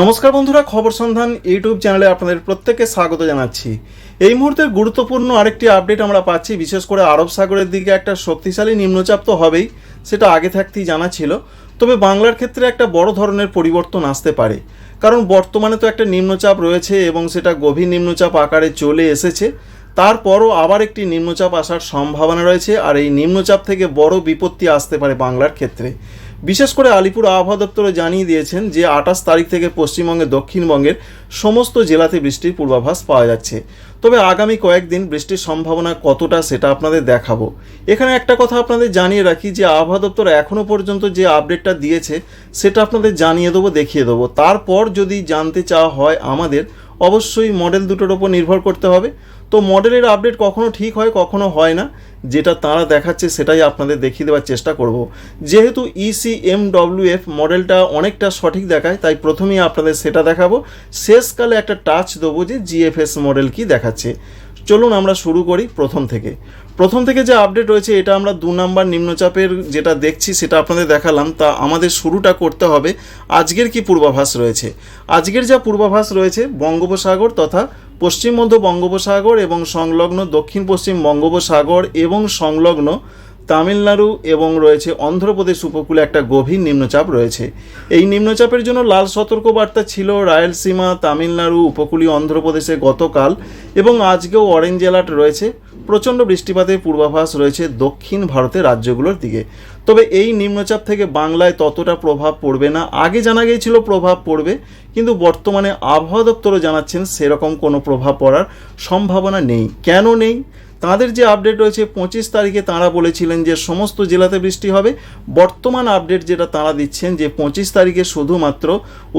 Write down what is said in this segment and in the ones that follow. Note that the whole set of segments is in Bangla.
নমস্কার বন্ধুরা, খবর সন্ধান ইউটিউব চ্যানেলে আপনাদের প্রত্যেককে স্বাগত জানাচ্ছি। এই মুহূর্তের গুরুত্বপূর্ণ আরেকটি আপডেট আমরা পাচ্ছি, বিশেষ করে আরব সাগরের দিকে একটা শক্তিশালী নিম্নচাপ তো হবেই, সেটা আগে থাকতেই জানা ছিল। তবে বাংলার ক্ষেত্রে একটা বড় ধরনের পরিবর্তন আসতে পারে। কারণ বর্তমানে তো একটা নিম্নচাপ রয়েছে এবং সেটা গভীর নিম্নচাপ আকারে চলে এসেছে। তারপরও আবার একটি নিম্নচাপ আসার সম্ভাবনা রয়েছে, আর এই নিম্নচাপ থেকে বড় বিপত্তি আসতে পারে বাংলার ক্ষেত্রে। বিশেষ করে আলিপুর আবহাওয়া দপ্তরে জানিয়ে দিয়েছেন যে আঠাশ তারিখ থেকে পশ্চিমবঙ্গের দক্ষিণবঙ্গের সমস্ত জেলাতে বৃষ্টির পূর্বাভাস পাওয়া যাচ্ছে। তবে আগামী কয়েকদিন বৃষ্টির সম্ভাবনা কতটা সেটা আপনাদের দেখাবো। এখানে একটা কথা আপনাদের জানিয়ে রাখি যে আবহাওয়া দপ্তর এখনও পর্যন্ত যে আপডেটটা দিয়েছে, সেটা আপনাদের জানিয়ে দেবো, দেখিয়ে দেবো। তারপর যদি জানতে চাওয়া হয় আমাদের অবশ্যই মডেল দুটোর ওপর নির্ভর করতে হবে। তো মডেলের আপডেট কখনো ঠিক হয়, কখনো হয় না। যেটা তারা দেখাচ্ছে সেটাই আপনাদের দেখিয়ে দেওয়ার চেষ্টা করব। যেহেতু E এফ মডেলটা অনেকটা সঠিক দেখায়, তাই প্রথমেই আপনাদের সেটা দেখাবো। শেষকালে একটা টাচ দেবো যে জিএফএস মডেল কি দেখাচ্ছে। চলুন আমরা শুরু করি প্রথম থেকে। প্রথম থেকে যে আপডেট রয়েছে, এটা আমরা দু নাম্বার নিম্নচাপের যেটা দেখছি, সেটা আপনাদের দেখালাম। তা আমাদের শুরুটা করতে হবে। আজকের কি পূর্বাভাস রয়েছে? আজকের যা পূর্বাভাস রয়েছে, বঙ্গোপসাগর তথা পশ্চিম মধ্য বঙ্গোপসাগর এবং সংলগ্ন দক্ষিণ পশ্চিম বঙ্গোপসাগর এবং সংলগ্ন তামিলনাড়ু এবং রয়েছে অন্ধ্রপ্রদেশ উপকূলে একটা গভীর নিম্নচাপ রয়েছে। এই নিম্নচাপের জন্য লাল সতর্কবার্তা ছিল রায়লসীমা, তামিলনাড়ু, উপকূলীয় অন্ধ্রপ্রদেশে গতকাল এবং আজকেও অরেঞ্জ অ্যালার্ট রয়েছে। প্রচণ্ড বৃষ্টিপাতের পূর্বাভাস রয়েছে দক্ষিণ ভারতের রাজ্যগুলোর দিকে। তবে এই নিম্নচাপ থেকে বাংলায় ততটা প্রভাব পড়বে না। আগে জানা গিয়েছিল প্রভাব পড়বে, কিন্তু বর্তমানে আবহাওয়া দপ্তরও জানাচ্ছেন সেরকম কোনো প্রভাব পড়ার সম্ভাবনা নেই। কেন নেই? তাদের যে আপডেট রয়েছে, পঁচিশ তারিখে তাঁরা বলেছিলেন যে সমস্ত জেলাতে বৃষ্টি হবে। বর্তমান আপডেট যেটা তাঁরা দিচ্ছেন যে পঁচিশ তারিখে শুধুমাত্র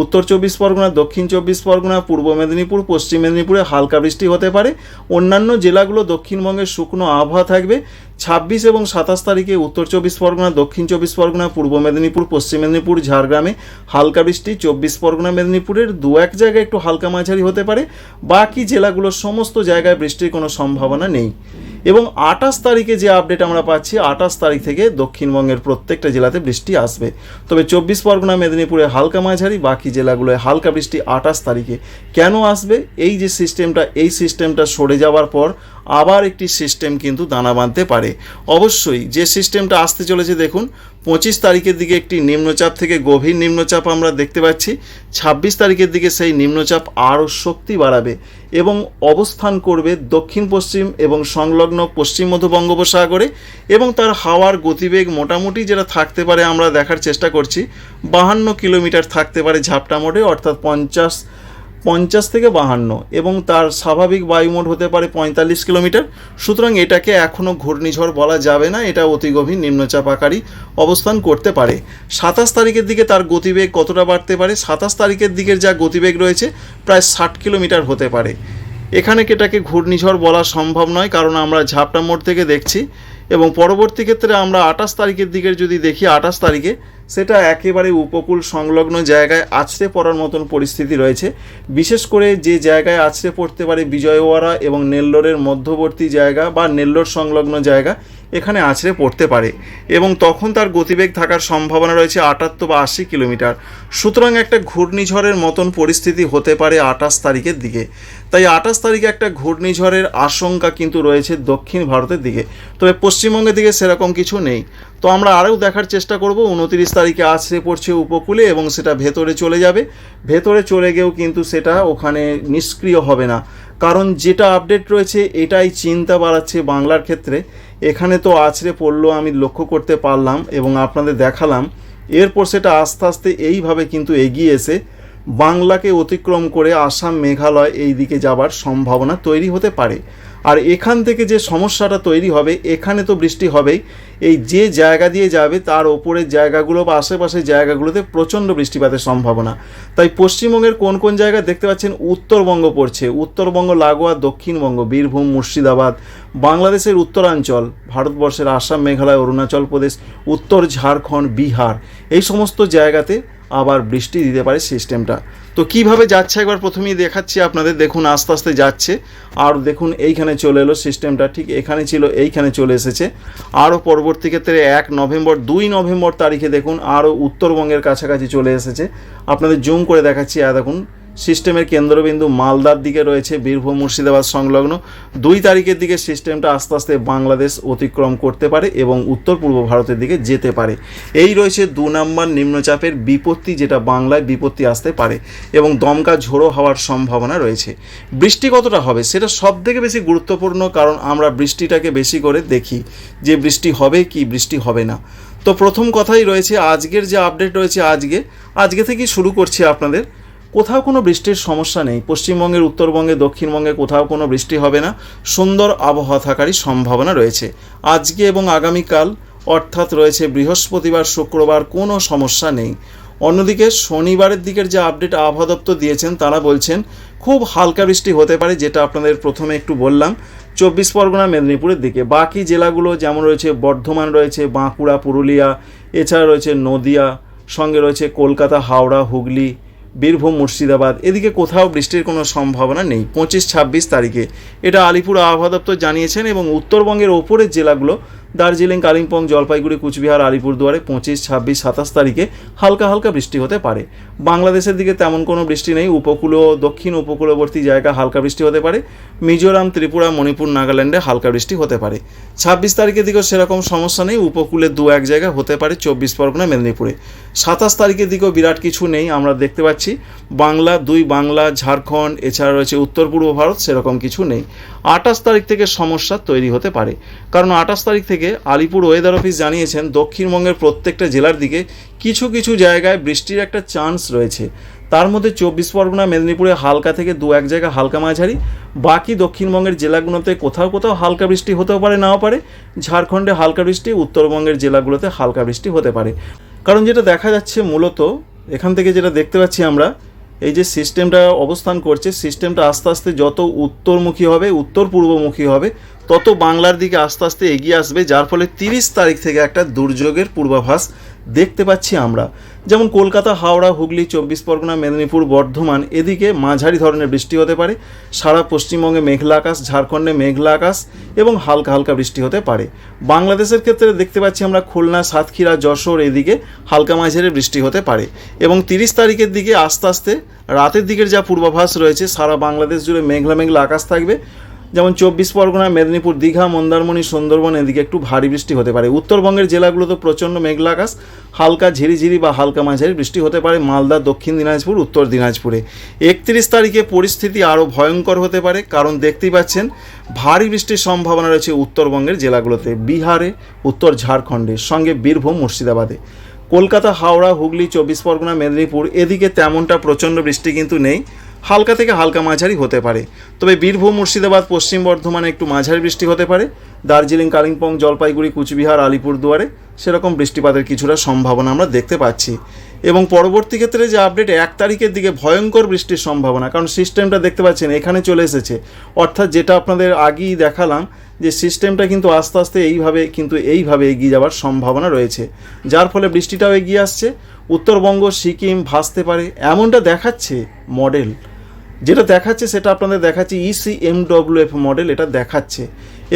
উত্তর চব্বিশ পরগনা, দক্ষিণ চব্বিশ পরগনা, পূর্ব মেদিনীপুর, পশ্চিম মেদিনীপুরে হালকা বৃষ্টি হতে পারে। অন্যান্য জেলাগুলো দক্ষিণবঙ্গের শুকনো আবহাওয়া থাকবে। ছাব্বিশ এবং সাতাশ তারিখে উত্তর চব্বিশ পরগনা, দক্ষিণ চব্বিশ পরগনা, পূর্ব মেদিনীপুর, পশ্চিম মেদিনীপুর, ঝাড়গ্রামে হালকা বৃষ্টি, চব্বিশ পরগনা, মেদিনীপুরের দু এক জায়গায় একটু হালকা মাঝারি হতে পারে। বাকি জেলাগুলোর সমস্ত জায়গায় বৃষ্টির কোনো সম্ভাবনা নেই। এবং আঠাশ তারিখে যে আপডেট আমরা পাচ্ছি, আঠাশ তারিখ থেকে দক্ষিণবঙ্গের প্রত্যেকটা জেলাতে বৃষ্টি আসবে। তবে চব্বিশ পরগনা, মেদিনীপুরে হালকা মাঝারি, বাকি জেলাগুলোয় হালকা বৃষ্টি আঠাশ তারিখে। কেন আসবে? এই যে সিস্টেমটা এই সিস্টেমটা সরে যাওয়ার পর আবার একটি সিস্টেম কিন্তু দানা বাঁধতে পারে। অবশ্যই যে সিস্টেমটা আসতে চলেছে দেখুন, পঁচিশ তারিখের দিকে একটি নিম্নচাপ থেকে গভীর নিম্নচাপ আমরা দেখতে পাচ্ছি। ছাব্বিশ তারিখের দিকে সেই নিম্নচাপ আরও শক্তি বাড়াবে এবং অবস্থান করবে দক্ষিণ পশ্চিম এবং সংলগ্ন পশ্চিম মধ্য বঙ্গোপসাগরে এবং তার হাওয়ার গতিবেগ মোটামুটি যেটা থাকতে পারে আমরা দেখার চেষ্টা করছি, বাহান্ন কিলোমিটার থাকতে পারে ঝাপটা মোড়ে অর্থাৎ পঞ্চাশ পঞ্চাশ থেকে বাহান্ন এবং তার স্বাভাবিক বায়ুমোড হতে পারে পঁয়তাল্লিশ কিলোমিটার। সুতরাং এটাকে এখনও ঘূর্ণিঝড় বলা যাবে না, এটা অতি গভীর নিম্নচাপ আকারই অবস্থান করতে পারে। সাতাশ তারিখের দিকে তার গতিবেগ কতটা বাড়তে পারে? সাতাশ তারিখের দিকের যা গতিবেগ রয়েছে, প্রায় ষাট কিলোমিটার হতে পারে। এখানে এটাকে ঘূর্ণিঝড় বলা সম্ভব নয়, কারণ আমরা ঝাপটা মোড় থেকে দেখছি এবং পরবর্তী ক্ষেত্রে আমরা আঠাশ তারিখের দিকের যদি দেখি, আঠাশ তারিখে সেটা একেবারে উপকূল সংলগ্ন জায়গায় আছড়ে পড়ার মতন পরিস্থিতি রয়েছে। বিশেষ করে যে জায়গায় আছড়ে পড়তে পারে বিজয়ওয়াড়া এবং নেল্লোরের মধ্যবর্তী জায়গা বা নেল্লোর সংলগ্ন জায়গা এখানে আছড়ে পড়তে পারে এবং তখন তার গতিবেগ থাকার সম্ভাবনা রয়েছে আটাত্তর বা আশি কিলোমিটার। সুতরাং একটা ঘূর্ণিঝড়ের মতন পরিস্থিতি হতে পারে আঠাশ তারিখের দিকে। তাই আঠাশ তারিখে একটা ঘূর্ণিঝড়ের আশঙ্কা কিন্তু রয়েছে দক্ষিণ ভারতের দিকে। তবে পশ্চিমবঙ্গের দিকে সেরকম কিছু নেই। তো আমরা আরও দেখার চেষ্টা করব, উনতিরিশ তারিখে আছড়ে পড়ছে উপকূলে এবং সেটা ভেতরে চলে যাবে। ভেতরে চলে গিয়েও কিন্তু সেটা ওখানে নিষ্ক্রিয় হবে না। কারণ যেটা আপডেট রয়েছে, এটাই চিন্তা বাড়াচ্ছে বাংলার ক্ষেত্রে। এখানে তো আছড়ে পড়ল, আমি লক্ষ্য করতে পারলাম এবং আপনাদের দেখালাম। এরপর সেটা আস্তে আস্তে এইভাবে কিন্তু এগিয়ে এসে বাংলাকে অতিক্রম করে আসাম মেঘালয় এই দিকে যাবার সম্ভাবনা তৈরি হতে পারে। আর এখান থেকে যে সমস্যাটা তৈরি হবে, এখানে তো বৃষ্টি হবেই। এই যে জায়গা দিয়ে যাবে, তার ওপরের জায়গাগুলো বা আশেপাশের জায়গাগুলোতে প্রচণ্ড বৃষ্টিপাতের সম্ভাবনা। তাই পশ্চিমবঙ্গের কোন কোন জায়গা দেখতে পাচ্ছেন? উত্তরবঙ্গ পড়ছে। উত্তরবঙ্গ, লাগোয়া, দক্ষিণবঙ্গ, বীরভূম, মুর্শিদাবাদ, বাংলাদেশের উত্তরাঞ্চল, ভারতবর্ষের আসাম, মেঘালয়, অরুণাচল প্রদেশ, উত্তর, ঝাড়খণ্ড, বিহার। এই সমস্ত জায়গাতে আবার বৃষ্টি দিতে পারে সিস্টেমটা। তো কীভাবে যাচ্ছে? একবার প্রথমেই দেখাচ্ছি আপনাদের। দেখুন, আস্তে আস্তে যাচ্ছে। আর দেখুন, এইখানে চলে এলো সিস্টেমটা। ঠিক এখানে ছিল, এইখানে চলে এসেছে। আরও পরবর্তী ক্ষেত্রে এক নভেম্বর, দুই নভেম্বর তারিখে দেখুন, আরও উত্তরবঙ্গের কাছাকাছি চলে এসেছে। আপনাদের জুম করে দেখাচ্ছি। দেখুন সিস্টেমের কেন্দ্রবিন্দু মালদার দিকে রয়েছে, বীরভূম, মুর্শিদাবাদ সংলগ্ন। দুই তারিখের দিকে সিস্টেমটা আস্তে আস্তে বাংলাদেশ অতিক্রম করতে পারে এবং উত্তর পূর্ব ভারতের দিকে যেতে পারে। এই রয়েছে দু নম্বর নিম্নচাপের বিপত্তি, যেটা বাংলায় বিপত্তি আসতে পারে এবং দমকা ঝোড়ো হওয়ার সম্ভাবনা রয়েছে। বৃষ্টি কতটা হবে? সেটা সব থেকে বেশি গুরুত্বপূর্ণ, কারণ আমরা বৃষ্টিটাকে বেশি করে দেখি। যে বৃষ্টি হবে কি বৃষ্টি হবে না। তো প্রথম কথাই রয়েছে, আজকের যে আপডেট রয়েছে আজকে আজকে থেকেই শুরু করছি আপনাদের। কোথাও কোনো বৃষ্টির সমস্যা নেই। পশ্চিমবঙ্গের, উত্তরবঙ্গে, দক্ষিণবঙ্গে কোথাও কোনো বৃষ্টি হবে না। সুন্দর আবহাওয়া থাকারই সম্ভাবনা রয়েছে। আজকে এবং আগামীকাল অর্থাৎ রয়েছে বৃহস্পতিবার, শুক্রবার কোনো সমস্যা নেই। অন্যদিকে শনিবারের দিকের যে আপডেট আবহাওয়া দপ্তর দিয়েছেন, তারা বলছেন, খুব হালকা বৃষ্টি হতে পারে, যেটা আপনাদের প্রথমে একটু বললাম। চব্বিশ পরগনা, মেদিনীপুরের দিকে। বাকি জেলাগুলো যেমন রয়েছে, বর্ধমান রয়েছে, বাঁকুড়া, পুরুলিয়া, এছাড়া রয়েছে নদিয়া, সঙ্গে রয়েছে কলকাতা, হাওড়া, হুগলি বীরভূম, মুর্শিদাবাদ, এদিকে কোথাও বৃষ্টির কোনো সম্ভাবনা নেই। পঁচিশ ছাব্বিশ তারিখে। এটা আলিপুর আবহাওয়া দপ্তর জানিয়েছেন এবং উত্তরবঙ্গের ওপরের জেলাগুলো দার্জিলিং, কালিম্পং, জলপাইগুড়ি, কুচবিহার, আলিপুরদুয়ারে পঁচিশ, ছাব্বিশ, সাতাশ তারিখে হালকা হালকা বৃষ্টি হতে পারে। বাংলাদেশের দিকে তেমন কোনো বৃষ্টি নেই। উপকূল ও দক্ষিণ উপকূলবর্তী জায়গা হালকা বৃষ্টি হতে পারে। মিজোরাম, ত্রিপুরা, মণিপুর, নাগাল্যান্ডে হালকা বৃষ্টি হতে পারে। ছাব্বিশ তারিখের দিকেও সেরকম সমস্যা নেই। উপকূলে দু এক জায়গা হতে পারে চব্বিশ পরগনা, মেদিনীপুরে। সাতাশ তারিখের দিকেও বিরাট কিছু নেই। আমরা দেখতে পাচ্ছি বাংলা দুই, বাংলা, ঝাড়খণ্ড, এছাড়া রয়েছে উত্তর পূর্ব ভারত, সেরকম কিছু নেই। আঠাশ তারিখ থেকে সমস্যা তৈরি হতে পারে। কারণ আঠাশ তারিখ থেকে আলিপুর ওয়েদার অফিস জানিয়েছেন, দক্ষিণবঙ্গের প্রত্যেকটা জেলার দিকে কিছু কিছু জায়গায় বৃষ্টির একটা চান্স রয়েছে। তার মধ্যে চব্বিশ পরগনা, মেদিনীপুরে হালকা থেকে দু এক জায়গা হালকা মাঝারি। বাকি দক্ষিণবঙ্গের জেলাগুলোতে কোথাও কোথাও হালকা বৃষ্টি হতেও পারে, নাও পারে। ঝাড়খণ্ডে হালকা বৃষ্টি, উত্তরবঙ্গের জেলাগুলোতে হালকা বৃষ্টি হতে পারে। কারণ যেটা দেখা যাচ্ছে মূলত, এখান থেকে যেটা দেখতে পাচ্ছি আমরা এই যে সিস্টেমটা অবস্থান করছে সিস্টেমটা আস্তে আস্তে যত উত্তরমুখী হবে, উত্তর পূর্বমুখী হবে, তত বাংলার দিকে আস্তে আস্তে এগিয়ে আসবে, যার ফলে তিরিশ তারিখ থেকে একটা দুর্যোগের পূর্বাভাস দেখতে পাচ্ছি আমরা। যেমন কলকাতা, হাওড়া, হুগলি, চব্বিশ পরগনা, মেদিনীপুর, বর্ধমান, এদিকে মাঝারি ধরনের বৃষ্টি হতে পারে। সারা পশ্চিমবঙ্গে মেঘলা আকাশ, ঝাড়খণ্ডে মেঘলা আকাশ এবং হালকা হালকা বৃষ্টি হতে পারে। বাংলাদেশের ক্ষেত্রে দেখতে পাচ্ছি আমরা খুলনা, সাতক্ষীরা, যশোর এদিকে হালকা মাঝারি বৃষ্টি হতে পারে এবং তিরিশ তারিখের দিকে আস্তে আস্তে রাতের দিকের যা পূর্বাভাস রয়েছে, সারা বাংলাদেশ জুড়ে মেঘলা মেঘলা আকাশ থাকবে। যেমন চব্বিশ পরগনা, মেদিনীপুর, দীঘা, মন্দারমণি, সুন্দরবন, এদিকে একটু ভারী বৃষ্টি হতে পারে। উত্তরবঙ্গের জেলাগুলোতে প্রচণ্ড মেঘলা আকাশ হালকা ঝিরিঝিরি বা হালকা মাঝারি বৃষ্টি হতে পারে মালদা, দক্ষিণ দিনাজপুর, উত্তর দিনাজপুরে। একত্রিশ তারিখে পরিস্থিতি আরও ভয়ঙ্কর হতে পারে, কারণ দেখতেই পাচ্ছেন ভারী বৃষ্টির সম্ভাবনা রয়েছে উত্তরবঙ্গের জেলাগুলোতে। বিহারে, উত্তর ঝাড়খণ্ডে, সঙ্গে বীরভূম, মুর্শিদাবাদে। কলকাতা, হাওড়া, হুগলি, চব্বিশ পরগনা, মেদিনীপুর, এদিকে তেমনটা প্রচণ্ড বৃষ্টি কিন্তু নেই। হালকা থেকে হালকা মাঝারি হতে পারে। তবে বীরভূম, মুর্শিদাবাদ, পশ্চিম বর্ধমানে একটু মাঝারি বৃষ্টি হতে পারে। দার্জিলিং, কালিম্পং, জলপাইগুড়ি, কুচবিহার, আলিপুরদুয়ারে সেরকম বৃষ্টিপাতের কিছুটা সম্ভাবনা আমরা দেখতে পাচ্ছি। এবং পরবর্তী ক্ষেত্রে যে আপডেট এক তারিখের দিকে ভয়ঙ্কর বৃষ্টির সম্ভাবনা, কারণ সিস্টেমটা দেখতে পাচ্ছেন, এখানে চলে এসেছে। অর্থাৎ যেটা আপনাদের আগেই দেখালাম, যে সিস্টেমটা কিন্তু আস্তে আস্তে এইভাবে, কিন্তু এইভাবে এগিয়ে যাওয়ার সম্ভাবনা রয়েছে। যার ফলে বৃষ্টিটাও এগিয়ে আসছে। উত্তরবঙ্গ, সিকিম ভাসতে পারে, এমনটা দেখাচ্ছে মডেল। যেটা দেখাচ্ছে সেটা আপনাদের দেখাচ্ছে ইসি এমডব্লিউএফ মডেল এটা দেখাচ্ছে।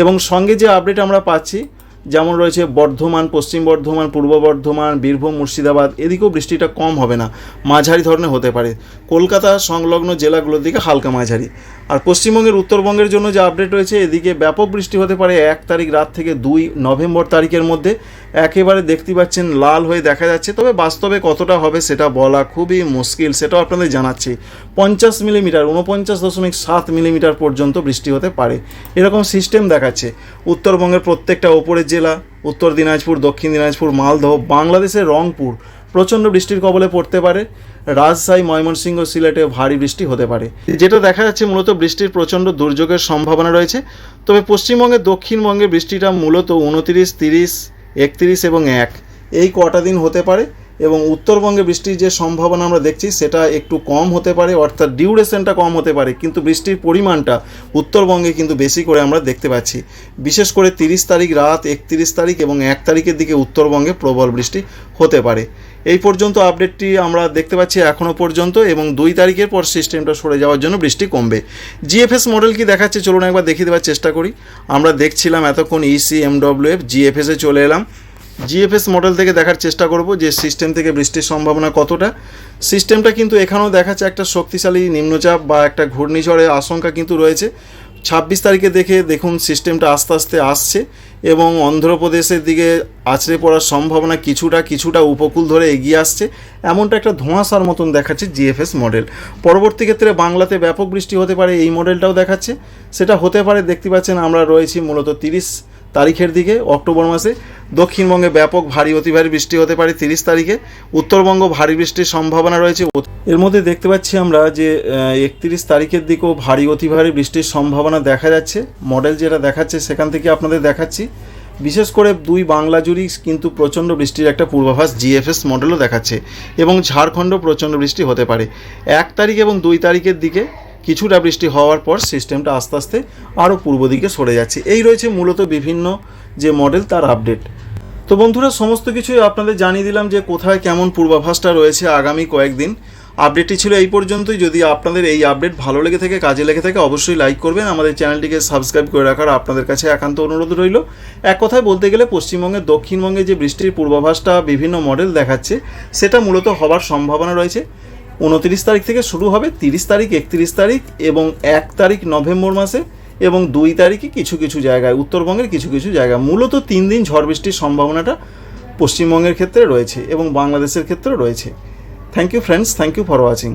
এবং সঙ্গে যে আপডেট আমরা পাচ্ছি, যেমন রয়েছে বর্ধমান, পশ্চিম বর্ধমান, পূর্ব বর্ধমান, বীরভূম, মুর্শিদাবাদ, এদিকেও বৃষ্টিটা কম হবে না, মাঝারি ধরনের হতে পারে। কলকাতা সংলগ্ন জেলাগুলোর দিকে হালকা মাঝারি। আর পশ্চিমবঙ্গের, উত্তরবঙ্গের জন্য যে আপডেট রয়েছে, এদিকে ব্যাপক বৃষ্টি হতে পারে এক তারিখ রাত থেকে দুই নভেম্বর তারিখের মধ্যে। একেবারে দেখতে পাচ্ছেন লাল হয়ে দেখা যাচ্ছে। তবে বাস্তবে কতটা হবে সেটা বলা খুবই মুশকিল, সেটাও আপনাদের জানাচ্ছি। পঞ্চাশ মিলিমিটার উনপঞ্চাশ দশমিক সাত মিলিমিটার পর্যন্ত বৃষ্টি হতে পারে। এরকম সিস্টেম দেখাচ্ছে। উত্তরবঙ্গের প্রত্যেকটা ওপরের জেলা, উত্তর দিনাজপুর, দক্ষিণ দিনাজপুর, মালদহ, বাংলাদেশের রংপুর প্রচণ্ড বৃষ্টির কবলে পড়তে পারে। রাজশাহী, ময়মনসিংহ, সিলেটে ভারী বৃষ্টি হতে পারে। যেটা দেখা যাচ্ছে মূলত বৃষ্টির প্রচণ্ড দুর্যোগের সম্ভাবনা রয়েছে। তবে পশ্চিমবঙ্গের দক্ষিণবঙ্গে বৃষ্টিটা মূলত উনতিরিশ তিরিশ একত্রিশ এবং এক। এই কটা দিন হতে পারে এবং উত্তরবঙ্গে বৃষ্টির যে সম্ভাবনা আমরা দেখছি, সেটা একটু কম হতে পারে, অর্থাৎ ডিউরেশনটা কম হতে পারে, কিন্তু বৃষ্টির পরিমাণটা উত্তরবঙ্গে কিন্তু বেশি করে আমরা দেখতে পাচ্ছি। বিশেষ করে তিরিশ তারিখ রাত, একত্রিশ তারিখ এবং এক তারিখের দিকে উত্তরবঙ্গে প্রবল বৃষ্টি হতে পারে। এই পর্যন্ত আপডেটটি আমরা দেখতে পাচ্ছি এখনও পর্যন্ত এবং দুই তারিখের পর সিস্টেমটা সরে যাওয়ার জন্য বৃষ্টি কমবে। জিএফএস মডেল কি দেখাচ্ছে চলুন একবার দেখিয়ে দেওয়ার চেষ্টা করি। আমরা দেখছিলাম এতক্ষণ ইসি এমডব্লিউ এফ জিএফএসে চলে এলাম। জিএফএস মডেল থেকে দেখার চেষ্টা করব যে সিস্টেম থেকে বৃষ্টির সম্ভাবনা কতটা। সিস্টেমটা কিন্তু এখানেও দেখাচ্ছে একটা শক্তিশালী নিম্নচাপ বা একটা ঘূর্ণিঝড়ের আশঙ্কা কিন্তু রয়েছে। ছাব্বিশ তারিখে দেখে দেখুন সিস্টেমটা আস্তে আস্তে আসছে এবং অন্ধ্রপ্রদেশের দিকে আছড়ে পড়ার সম্ভাবনা কিছুটা কিছুটা উপকূল ধরে এগিয়ে আসছে। এমনটা একটা ধোঁয়াশার মতন দেখাচ্ছে জিএফএস মডেল। পরবর্তী ক্ষেত্রে বাংলাতে ব্যাপক বৃষ্টি হতে পারে, এই মডেলটাও দেখাচ্ছে। সেটা হতে পারে, দেখতে পাচ্ছেন আমরা রয়েছি মূলত তিরিশ তারিখের দিকে, অক্টোবর মাসে। দক্ষিণবঙ্গে ব্যাপক ভারী, অতি ভারী বৃষ্টি হতে পারে তিরিশ তারিখে। উত্তরবঙ্গ ভারী বৃষ্টির সম্ভাবনা রয়েছে। এর মধ্যে দেখতে পাচ্ছি আমরা যে একত্রিশ তারিখের দিকেও ভারী, অতি ভারী বৃষ্টির সম্ভাবনা দেখা যাচ্ছে। মডেল যেটা দেখাচ্ছে, সেখান থেকে আপনাদের দেখাচ্ছি। বিশেষ করে দুই বাংলা জুড়ি কিন্তু প্রচণ্ড বৃষ্টির একটা পূর্বাভাস জিএফএস মডেলও দেখাচ্ছে এবং ঝাড়খণ্ড প্রচণ্ড বৃষ্টি হতে পারে। এক তারিখ এবং দুই তারিখের দিকে কিছুটা বৃষ্টি হওয়ার পর সিস্টেমটা আস্তে আস্তে আরও পূর্ব দিকে সরে যাচ্ছে। এই রয়েছে মূলত বিভিন্ন যে মডেল তার আপডেট তো বন্ধুরা, সমস্ত কিছুই আপনাদের জানিয়ে দিলাম যে কোথায় কেমন পূর্বাভাসটা রয়েছে আগামী কয়েকদিন। আপডেটটি ছিল এই পর্যন্তই। যদি আপনাদের এই আপডেট ভালো লেগে থাকে, কাজে লেগে থাকে, অবশ্যই লাইক করবেন। আমাদের চ্যানেলটিকে সাবস্ক্রাইব করে রাখার আপনাদের কাছে একান্ত অনুরোধ রইল। এক কথায় বলতে গেলে পশ্চিমবঙ্গের দক্ষিণবঙ্গে যে বৃষ্টির পূর্বাভাসটা বিভিন্ন মডেল দেখাচ্ছে, সেটা মূলত হবার সম্ভাবনা রয়েছে। উনত্রিশ তারিখ থেকে শুরু হবে, তিরিশ তারিখ, একত্রিশ তারিখ এবং এক তারিখ নভেম্বর মাসে এবং দুই তারিখে কিছু কিছু জায়গায়, উত্তরবঙ্গের কিছু কিছু জায়গায়। মূলত তিন দিন ঝড় বৃষ্টির সম্ভাবনাটা পশ্চিমবঙ্গের ক্ষেত্রে রয়েছে এবং বাংলাদেশের ক্ষেত্রে রয়েছে। Thank you friends thank you for watching